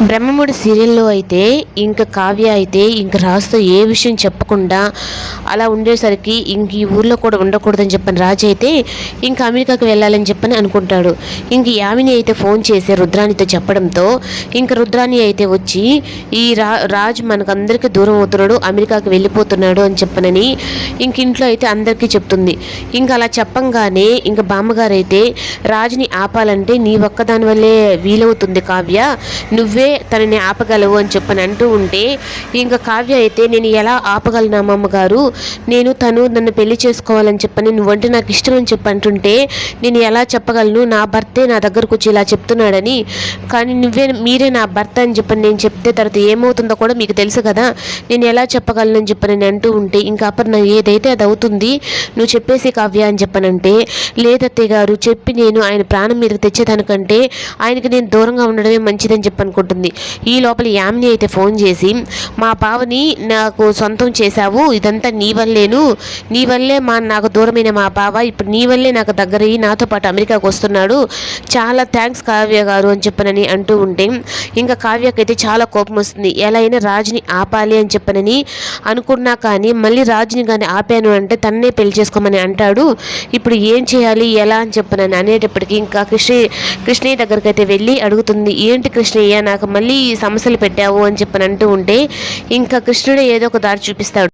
బ్రహ్మముడి సీరియల్లో అయితే ఇంకా కావ్య అయితే ఇంక రాజుతో ఏ విషయం చెప్పకుండా అలా ఉండేసరికి ఇంక ఈ ఊర్లో కూడా ఉండకూడదని చెప్పని రాజు అయితే ఇంకా అమెరికాకి వెళ్ళాలని చెప్పని అనుకుంటాడు. ఇంక యామిని అయితే ఫోన్ చేసి రుద్రాణితో చెప్పడంతో ఇంక రుద్రాణి అయితే వచ్చి ఈ రా రాజు మనకందరికీ దూరం అవుతున్నాడు అమెరికాకి వెళ్ళిపోతున్నాడు అని చెప్పనని ఇంక ఇంట్లో అయితే అందరికీ చెప్తుంది. ఇంకా అలా చెప్పంగానే ఇంక బామ్మగారు అయితే రాజుని ఆపాలంటే నీ ఒక్కదాని వల్లే వీలవుతుంది కావ్య నువ్వే తనని ఆపగలవు అని చెప్పని అంటూ ఉంటే ఇంకా కావ్య అయితే నేను ఎలా ఆపగలను అమ్మగారు? నేను తను నన్ను పెళ్ళి చేసుకోవాలని చెప్పని నువ్వంటే నాకు ఇష్టం అని చెప్పి అంటుంటే నేను ఎలా చెప్పగలను? నా భర్తే నా దగ్గరకు వచ్చి ఇలా చెప్తున్నాడని. కానీ నువ్వే మీరే నా భర్త అని చెప్పని నేను చెప్తే తర్వాత ఏమవుతుందో కూడా మీకు తెలుసు కదా. నేను ఎలా చెప్పగలను అని చెప్పని నేను అంటూ ఉంటే ఇంకా అపర్ణ ఏదైతే అది అవుతుంది నువ్వు చెప్పేసి కావ్య అని చెప్పనంటే లేదత్తయ్య గారు చెప్పి నేను ఆయన ప్రాణం మీద తెచ్చేదానికంటే ఆయనకి నేను దూరంగా ఉండడమే మంచిదని చెప్పనుకుంటున్నాను ఉంటుంది. ఈ లోపల యామిని అయితే ఫోన్ చేసి మా బావని నాకు సొంతం చేశావు ఇదంతా నీ వల్లేను. నీ వల్లే మా నాకు దూరమైన మా బావ ఇప్పుడు నీ వల్లే నాకు దగ్గరయ్యి నాతో పాటు అమెరికాకు వస్తున్నాడు. చాలా థ్యాంక్స్ కావ్య గారు అని చెప్పనని అంటూ ఉంటే ఇంకా కావ్యకైతే చాలా కోపం వస్తుంది. ఎలా అయినా రాజుని ఆపాలి అని చెప్పనని అనుకున్నా కానీ మళ్ళీ రాజుని కానీ ఆపాను అంటే తన్నే పెళ్ళి చేసుకోమని అంటాడు. ఇప్పుడు ఏం చేయాలి ఎలా అని చెప్పనని అనేటప్పటికీ ఇంకా కృష్ణ కృష్ణయ్య దగ్గరికి అయితే వెళ్ళి అడుగుతుంది. ఏంటి కృష్ణయ్య నాకు మళ్ళీ సమస్యలు పెట్టావు అని చెప్పని అంటూ ఉంటే ఇంకా కృష్ణుడే ఏదో ఒక దారి చూపిస్తాడు.